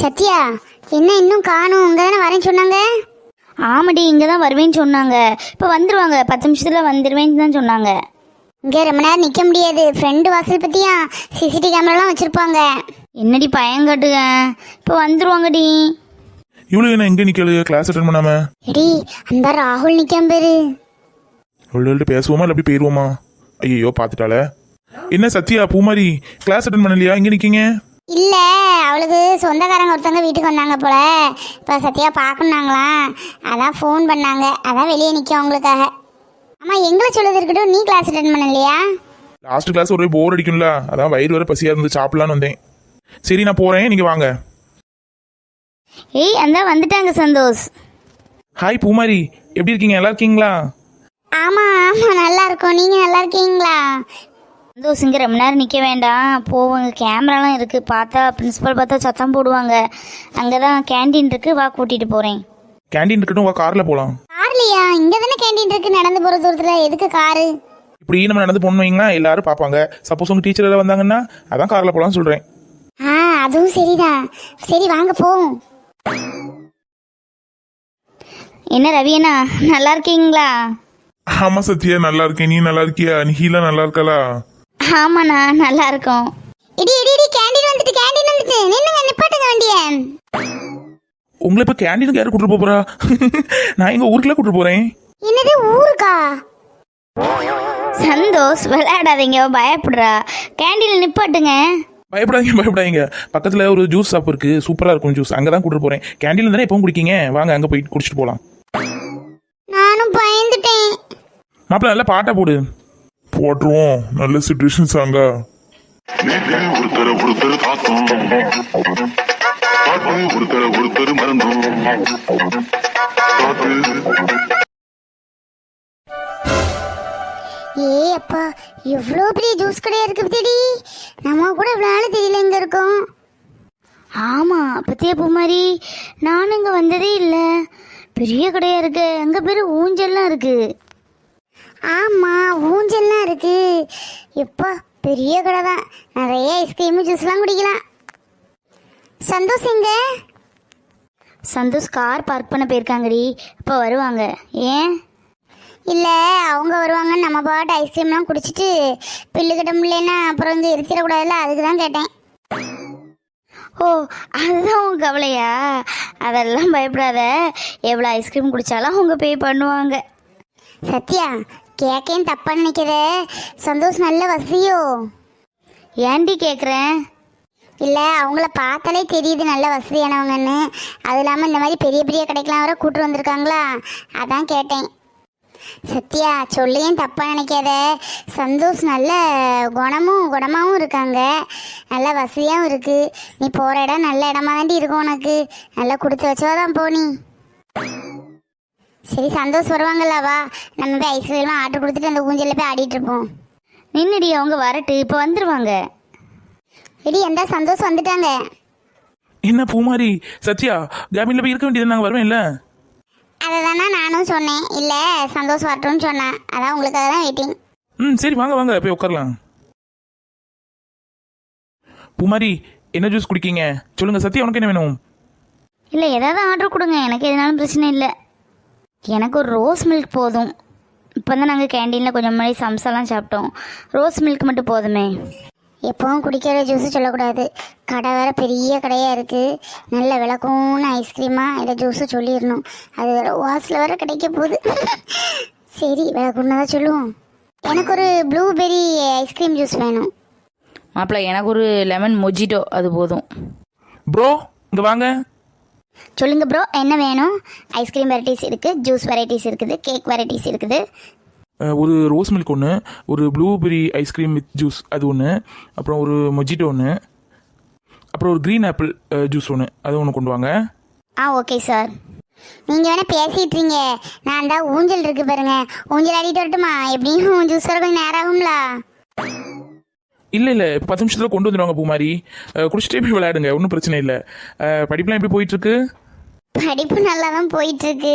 சத்யா என்ன இன்னும் காணும்? உங்க தானே வரேன்னு சொன்னாங்க? ஆமாடி இங்கே தான் வருவேன்னு சொன்னாங்க. இப்போ வந்துருவாங்க. பத்து நிமிஷத்தில் வந்துடுவேன்னு தான் சொன்னாங்க. இங்க ரொம்ப நேரம் நிக்க முடியாது. ஃப்ரெண்டு வாசல் பத்தியா? சிசிடிவி கேமராலாம் வச்சிருப்பாங்க. என்னடி பயங்கட்டுக இப்போ வந்துருவாங்கடி. இவ்வளோ என்ன எங்கே நிற்கல கிளாஸ் அட்டன் பண்ணாம? எடி அந்த ராகுல் நிக்கம் பேரு. இவ்வளோ பேசுவோமா? இல்லை அப்படி போயிடுவோமா ஐயோ பார்த்துட்டால என்ன சத்யா பூமாரி கிளாஸ் அட்டன் பண்ணலையா? இங்கே நிற்கீங்க இல்ல அவளுக்கு சொந்தக்காரங்க ஒருத்தவங்க வீட்டுக்கு வந்தாங்க போல. இப்ப சத்யா பார்க்கணுனாங்களாம் அதான் ஃபோன் பண்ணாங்க. அதான் வெளியே நிக்க அவங்களுக்காக. ஆமா எங்களை சொல்லுது இருக்கட்டும். நீ கிளாஸ் அட்டன் பண்ணலையா? லாஸ்ட் கிளாஸ் ஒரே போர் அடிக்கும்ல. அதான் வயிறு வர பசியாக இருந்து சாப்பிடலான்னு வந்தேன். சரி நான் போகிறேன் நீங்கள் வாங்க. ஏய் அந்த வந்துட்டாங்க சந்தோஷ். ஹாய் பூமாரி. எப்படி இருக்கீங்க? நல்லா இருக்கீங்களா? ஆமா ஆமா நல்லா இருக்கோம். நீங்க நல்லா இருக்கீங்களா? சந்தோஷ் இங்கே ரொம்ப நேரம் நிற்க வேண்டாம். போவாங்க. கேமராலாம் இருக்குது பார்த்தா பிரின்சிபல் பார்த்தா சத்தம் போடுவாங்க. அங்கே தான் கேண்டீன் இருக்குது வா கூட்டிகிட்டு போகிறேன் கேண்டீன் இருக்கட்டும். வா காரில் போகலாம் கார்லையா? இங்க தானே கேண்டீன் இருக்கு. நடந்து போற தூரத்துல. எதுக்கு காரு இப்படி நம்ம நடந்து வைங்களா? எல்லாரும் பார்ப்பாங்க. சப்போஸ் உங்கள் டீச்சர் எல்லாம் வந்தாங்கன்னா அதான் காரில் போகலான்னு சொல்கிறேன் ஆ அதுவும் சரிதான். சரி வாங்க போவோம். என்ன ரவி அண்ணா? நல்லா இருக்கீங்களா? ஆமாம் சத்யா. நல்லா இருக்கேன். நீ நல்லா இருக்கியா? நிஹிலா நல்லா இருக்காளா? ஆமாண்ணா நல்லா இருக்கோம் இடி இடி இடி கேண்டீன் வந்துட்டு கேண்டீன் வந்துட்டு. நின்னுங்க நிப்பாட்டுங்க வண்டிய. உங்களை இப்போ கேண்டீனுக்கு யார் கூட்டிட்டு போறா? நான் எங்கள் ஊருக்குள்ள கூட்டிட்டு போகிறேன் என்னது ஊருக்கா? சந்தோஷ் விளையாடாதீங்க பயப்படுறா. கேண்டீனில் நிப்பாட்டுங்க. பயப்படாதீங்க பயப்படாதீங்க. பக்கத்தில் ஒரு ஜூஸ் ஷாப் இருக்கு. சூப்பராக இருக்கும் ஜூஸ் அங்கே தான் கூட்டிட்டு போகிறேன் கேண்டீனில் தானே எப்பவும் குடிக்கீங்க? வாங்க அங்கே போயிட்டு குடிச்சிட்டு போகலாம் நானும் பயந்துட்டேன். மாப்பிள்ள நல்லா பாட்டை போடு. போட்டுருவோம். நல்ல சுச்சுவேஷன் சாங்கா ஒருத்தர ஒருத்தர் பார்த்தோம். பார்த்து ஒருத்தர ஒருத்தர் மறந்தோம். பார்த்து. ஏ அப்பா எவ்வளோ பெரிய ஜூஸ் கடையா இருக்கு பத்தியடி. நம்ம கூட இவ்வளோ நாள் தெரியல எங்க இருக்கோம். ஆமாம் பத்தியா பூமாரி நானும் இங்கே வந்ததே இல்லை. பெரிய கடையாக இருக்கு. அங்கே பேர் ஊஞ்சல்லாம் இருக்கு. ஆமா ஊஞ்சல்லாம் இருக்கு. எப்பா பெரிய கடை தான் நிறைய ஐஸ்கிரீம் ஜூஸ்லாம் குடிக்கலாம். சந்தோஷ் எங்க? சந்தோஷ் கார் பார்க் பண்ண போயிருக்காங்கடி. இப்போ வருவாங்க. ஏன்? இல்ல அவங்க வருவாங்க நம்ம பாட்டு ஐஸ்கிரீம்லாம் குடிச்சிட்டு பில்லு கட்ட முடியலன்னா அப்புறம் வந்து எரிச்சிடக்கூடாதுல்ல? அதுக்கு தான் கேட்டேன். ஓ அதுதான் உன் கவலையா? அதெல்லாம் பயப்படாத. எவ்வளோ ஐஸ்கிரீம் குடித்தாலும் அவங்க பே பண்ணுவாங்க. சத்யா கேக்கையும் தப்பா நினைக்கிற. சந்தோஷ் நல்ல வசதியோ ஏன்டி கேட்குறேன் இல்லை அவங்கள பார்த்தாலே தெரியுது நல்ல வசதியானவங்கன்னு. அது இல்லாமல் இந்த மாதிரி பெரிய பெரிய கடைக்கெலாம் வர கூட்டு வந்திருக்காங்களா? அதான் கேட்டேன். சத்யா சொல்லியும் தப்பாக நினைக்காத. சந்தோஷ் நல்ல குணமும் குணமாகவும் இருக்காங்க. நல்ல வசதியாகவும் இருக்குது நீ போகிற இடம் நல்ல இடமா தாண்டி இருக்கும் உனக்கு. நல்லா கொடுத்து வச்சோதான் போனி சரி சந்தோஷ் வருவாங்கல்ல வா. நம்ம போய் ஐஸ்கிரீம்லாம் ஆர்டர் கொடுத்துட்டு அந்த ஊஞ்சலில் போய் ஆடிட்டு இருப்போம். நின்னுடி அவங்க வரட்டு இப்போ வந்துருவாங்க. இடி எந்த சந்தோஷ் வந்துட்டாங்க? என்ன பூமாரி? சத்யா ஜாமீனில் போய் இருக்க வேண்டியது நாங்கள் வருவேன்ல அதை தானே நானும் சொன்னேன். இல்லை சந்தோஷ் வரட்டும்னு சொன்னேன் அதான் உங்களுக்காக தான் வெயிட்டிங் ம் சரி வாங்க வாங்க போய் உட்காரலாம். பூமாரி என்ன ஜூஸ் குடிக்கீங்க? சொல்லுங்க சத்யா உனக்கு என்ன வேணும்? இல்லை ஏதாவது ஆர்டர் கொடுங்க. எனக்கு எதுனாலும் பிரச்சனை இல்லை. எனக்கு ஒரு ரோஸ் மில்க் போதும். இப்போ தான் நாங்கள் கேண்டீனில் கொஞ்சம் முன்னாடி சம்சாலாம் சாப்பிட்டோம். ரோஸ் மில்க் மட்டும் போதுமே. எப்பவும் குடிக்கிற ஜூஸ் சொல்லக்கூடாது. கடை வேற பெரிய கடையாக இருக்குது நல்ல விளக்கும்னு ஐஸ்கிரீமாக இல்லை ஜூஸு சொல்லிடணும். அது வேற வாசில் வேற கிடைக்க போகுது. சரி விளக்குன்னு தான் சொல்லுவோம். எனக்கு ஒரு ப்ளூபெர்ரி ஐஸ்கிரீம் ஜூஸ் வேணும். மாப்பிள்ள எனக்கு ஒரு லெமன் மொஜிட்டோ அது போதும். ப்ரோ இங்கே வாங்க. சொல்லுங்க ப்ரோ என்ன வேணும்? ஐஸ்கிரீம் வெரைட்டிஸ் இருக்குது ஜூஸ் வெரைட்டிஸ் இருக்குது கேக் வெரைட்டிஸ் இருக்குது. ஒரு ரோஸ் மில்க் ஒன்று ஒரு ப்ளூபெரி ஐஸ்கிரீம் வித் ஜூஸ் அது ஒன்று அப்புறம் ஒரு மொஜிட்டோ ஒன்று அப்புறம் ஒரு க்ரீன் ஆப்பிள் ஜூஸ் ஒன்று அது ஒன்று கொண்டு வாங்க. ஆ ஓகே சார் நீங்கள் வேணா பேசிட்டுறீங்க நான் தான் ஊஞ்சல் இருக்கு பாருங்க. ஊஞ்சல் ஆடிட்டு வரட்டுமா? எப்படியும் ஜூஸ் வர கொஞ்சம் நேரம் ஆகும்ல? இல்லை இல்லை. பத்து நிமிஷத்தில் கொண்டு வந்துடுவாங்க பூமாரி. குடிச்சிட்டே போய் விளையாடுங்க. ஒன்றும் பிரச்சனை இல்லை. படிப்புலாம் எப்படி போயிட்டுருக்கு? படிப்பு நல்லா தான் போயிட்டு இருக்கு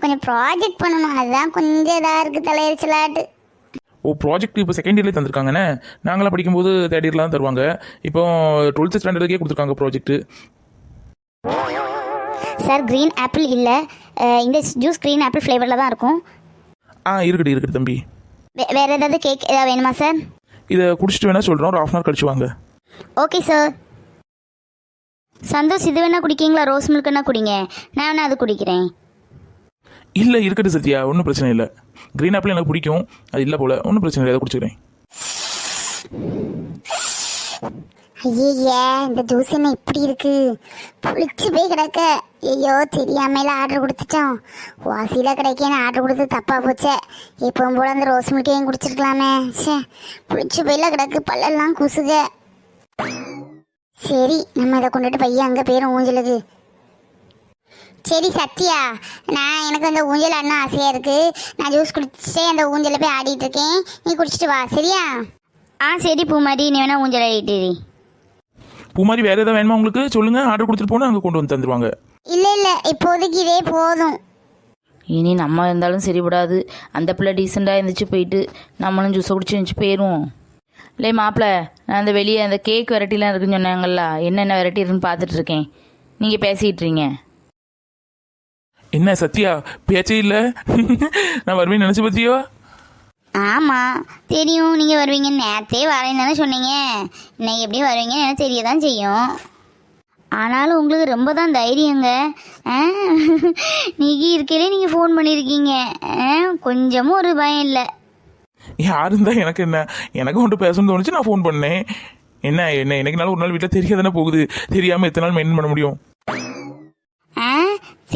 கொஞ்சம் ப்ராஜெக்ட் பண்ணணும். அதுதான் கொஞ்சம் இதாக இருக்கு தலையரிச்சலாட்டு. ஓ ப்ராஜெக்ட் இப்போ செகண்ட் இயர்லேயே தந்திருக்காங்கண்ணே. நாங்களாம் படிக்கும்போது தேர்ட் இயர்லாம் தான் தருவாங்க. இப்போ டுவெல்த்து ஸ்டாண்டர்டுக்கே கொடுத்துருக்காங்க ப்ராஜெக்ட் சார் க்ரீன் ஆப்பிள் இல்லை. இந்த ஜூஸ் க்ரீன் ஆப்பிள் ஃப்ளேவரில் தான் இருக்கும். ஆ இருக்கட்டும் இருக்கட்டும் தம்பி. வேறு ஏதாவது கேக் ஏதாவது வேணுமா சார் இதை குடிச்சிட்டு வேணா சொல்கிறோம் ஒரு ஆஃப் அன் ஹவர் கழிச்சு வாங்க. ஓகே சார் சந்தோஷ் இது வேணா குடிக்கீங்களா? ரோஸ் மில்க் வேணா குடிங்க. நான் வேணா அது குடிக்கிறேன். இல்லை இருக்கட்டும் சத்யா. ஒன்றும் பிரச்சனை இல்லை. க்ரீன் ஆப்பிள் எனக்கு பிடிக்கும். அது இல்லை போல. ஒன்றும் பிரச்சனை இல்லை. அதை குடிச்சுக்கிறேன். ஐயே இந்த ஜூஸ் என்ன இப்படி இருக்கு? புளிச்சு போய் கிடக்க. ஐயோ தெரியாமையில ஆர்டர் கொடுத்துட்டோம். வாசியில் கிடைக்கேன்னு ஆர்டர் கொடுத்து தப்பாக போச்சே. இப்போ போல அந்த ரோஸ் மில்கையும் குடிச்சிருக்கலாமே. ச்சே புளிச்சு போயில கிடக்கு பல்லெல்லாம் குசுக. சரி நம்ம இதை கொண்டுட்டு பையன் அங்கே போயிடும் ஊஞ்சலுக்கு. சரி சத்யா நான் எனக்கு அந்த ஊஞ்சல் அண்ணா ஆசையாக இருக்குது நான் ஜூஸ் குடிச்சிட்டே அந்த ஊஞ்சலில் போய் ஆடிட்டு இருக்கேன். நீ குடிச்சிட்டு வா சரியா? ஆ சரி பூமாரி நீ வேணா ஊஞ்சல் ஆடிட்டு பூ மாதிரி வேறு எதாவது வேணுமா உங்களுக்கு? சொல்லுங்கள் ஆர்டர் கொடுத்துட்டு போனால் அங்கே கொண்டு வந்து தந்துடுவாங்க இல்லை இல்லை இப்போதைக்கு இதே போதும். இனி நம்ம இருந்தாலும் சரிபடாது. அந்த பிள்ளை டீசெண்டாக இருந்துச்சு போயிட்டு நம்மளும் ஜூஸை குடிச்சு இருந்துச்சு போயிடுவோம் இல்லை மாப்பிள்ள நான் அந்த வெளியே அந்த கேக் வெரைட்டிலாம் இருக்குன்னு சொன்னாங்கல்ல என்னென்ன வெரைட்டி இருக்குன்னு பார்த்துட்டு இருக்கேன். நீங்கள் பேசிகிட்டு இருக்கீங்க என்ன சத்யா பேச்சே இல்லை? நான் வருவேன் நினச்சி பற்றியோ ஆமாம் தெரியும். நீங்கள் வருவீங்கன்னு நேரத்தே வரேன்னு தானே சொன்னீங்க. இன்னைக்கு எப்படி வருவீங்கன்னு எனக்கு தெரிய தான் செய்யும். ஆனாலும் உங்களுக்கு ரொம்ப தான் தைரியங்க. ஆ? நீங்கள் இருக்கையிலே நீங்கள் ஃபோன் பண்ணியிருக்கீங்க ஆ? கொஞ்சமும் ஒரு பயம் இல்லை. யாருந்தா எனக்கு என்ன? எனக்கு ஒன்று பேசணும்னு தோணுச்சு நான் ஃபோன் பண்ணேன். என்ன என்ன என்னைக்குனாலும் ஒரு நாள் வீட்டில் தெரியாதானே போகுது. தெரியாமல் எத்தனை நாள் மெயின் பண்ண முடியும்?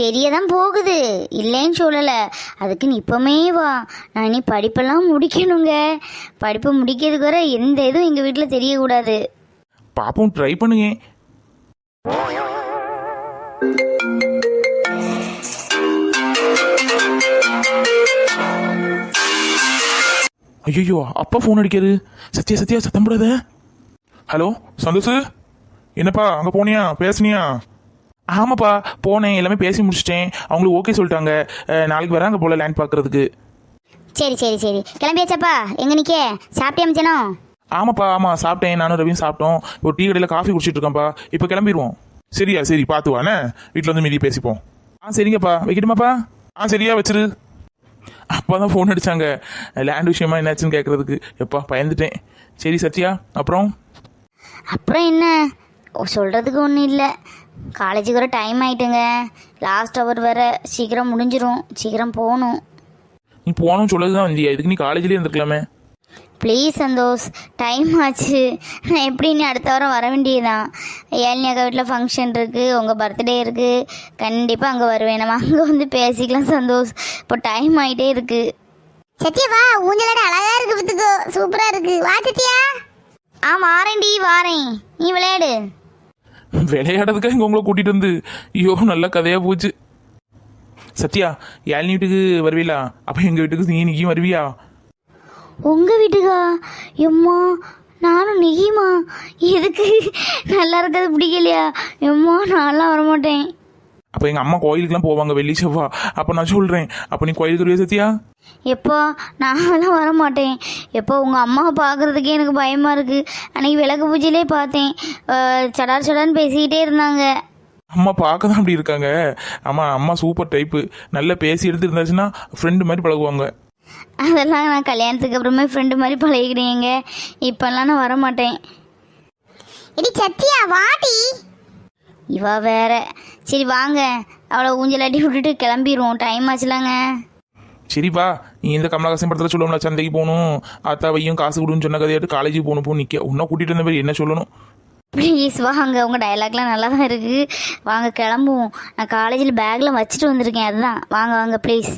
தெரிய தான் போகுது. இல்லைன்னு சொல்லலை. அதுக்கு நீ இப்போமே வா. நான் நீ படிப்பெல்லாம் முடிக்கணுங்க. படிப்பை முடிக்கிறதுக்கு வர எந்த இதுவும் எங்கள் வீட்டில் தெரியக்கூடாது. பாப்போம் ட்ரை பண்ணுங்க. ஐயோ அப்பா ஃபோன் அடிக்காரு சத்யா சத்யா சத்தம் போடாத. ஹலோ சந்தோஷ். என்னப்பா அங்கே போனியா? பேசுனியா? ஆமாப்பா போனேன் எல்லாமே பேசி முடிச்சிட்டேன். அவங்களுக்கு ஓகே சொல்லிட்டாங்க. நாளைக்கு வராங்க போல லேண்ட் பார்க்கறதுக்கு. சரி சரி சரி. கிளம்பியாச்சாப்பா? எங்கே நிற்க சாப்பிட்டியா மச்சானோ? ஆமாப்பா ஆமாம் சாப்பிட்டேன். நானும் ரவியும் சாப்பிட்டோம். ஒரு டீ கடையில் காஃபி குடிச்சிட்டு இருக்கேன்ப்பா. இப்போ கிளம்பிடுவோம் சரியா சரி பார்த்து வானே வீட்டில் வந்து மீதி பேசிப்போம். ஆ சரிங்கப்பா. வைக்கட்டுமாப்பா? ஆ சரியா வச்சிரு. அப்பா தான் ஃபோன் அடிச்சாங்க. லேண்ட் விஷயமா என்னாச்சுன்னு கேட்குறதுக்கு எப்பா பயந்துட்டேன். சரி சத்யா அப்புறம்? அப்புறம் என்ன? ஓ, சொல்றதுக்கு ஒன்றும் இல்லை. காலேஜுக்கு வர டைம் ஆயிட்டுங்க. லாஸ்ட் ஹவர் வேற சீக்கிரம் முடிஞ்சிரும். சீக்கிரம் போகணும். நீ போகணும்னு சொல்லது தான் வந்தியா? இதுக்கு நீ காலேஜ்லேயே இருந்திருக்கலாமே? ப்ளீஸ் சந்தோஷ் டைம் ஆச்சு. நான் எப்படி நீ அடுத்த வாரம் வர வேண்டியதுதான்? ஏழ்னி அக்கா வீட்டில் ஃபங்க்ஷன் இருக்குது உங்கள் பர்த்டே இருக்குது கண்டிப்பாக அங்கே வருவேன். நம்ம அங்கே வந்து பேசிக்கலாம் சந்தோஷ். இப்போ டைம் ஆகிட்டே இருக்குது சத்யா வா. ஊஞ்சலோட அழகா இருக்கு பத்துக்கோ சூப்பரா இருக்கு. வா சத்யா. ஆ வாரேன்டி வாரேன். நீ விளையாடு. விளையாடுறதுக்காக இங்கே உங்களை கூட்டிகிட்டு வந்து. ஐயோ நல்ல கதையாக போச்சு. சத்யா யாழினி வீட்டுக்கு வருவீங்களா அப்போ எங்கள் வீட்டுக்கு நீ இன்னைக்கும் வருவியா? உங்கள் வீட்டுக்கா? எம்மா நானும் நிகிமா எதுக்கு? நல்லா இருக்கிறது பிடிக்கலையா? எம்மா நான்லாம் வரமாட்டேன். அப்போ எங்கள் அம்மா கோயிலுக்குலாம் போவாங்க வெள்ளி செவ்வா. அப்போ நான் சொல்கிறேன் அப்போ நீ கோயிலுக்கு வருவியா சத்யா? எப்போ நான்லாம் வரமாட்டேன். எப்போ உங்கள் அம்மாவை பார்க்குறதுக்கே எனக்கு பயமாக இருக்குது அன்னைக்கு விளக்கு பூஜையிலே பார்த்தேன். சடார் சடார்னு பேசிக்கிட்டே இருந்தாங்க. அம்மா பார்க்க தான் அப்படி இருக்காங்க. ஆமாம் அம்மா சூப்பர் டைப்பு நல்லா பேசி எடுத்து இருந்தாச்சுன்னா ஃப்ரெண்டு மாதிரி பழகுவாங்க. அதெல்லாம் நான் கல்யாணத்துக்கு அப்புறமே ஃப்ரெண்டு மாதிரி பழகிக்கிறீங்க இப்போல்லாம் நான் வரமாட்டேன். இடி சத்யா வாடி. இவா வேற. சரி வாங்க. அவளை ஊஞ்சலாட்டி விட்டுட்டு கிளம்பிடுவோம் டைம் ஆச்சுலாங்க. சரிப்பா நீ இந்த கமலஹாசன் படத்தில் சொல்லுவோம்ல சந்தைக்கு போகணும் அத்தாவையும் காசு கொடுன்னு சொன்ன கதையாட்டு காலேஜுக்கு போகணும் போ நிற்க உன்னை கூட்டிகிட்டு வந்த மாதிரி என்ன சொல்லணும்? ப்ளீஸ் வாங்க. உங்கள் டயலாக்லாம் நல்லா தான் இருக்குது வாங்க கிளம்புவோம். நான் காலேஜில் பேக்கில் வச்சுட்டு வந்திருக்கேன். அதுதான். வாங்க வாங்க ப்ளீஸ்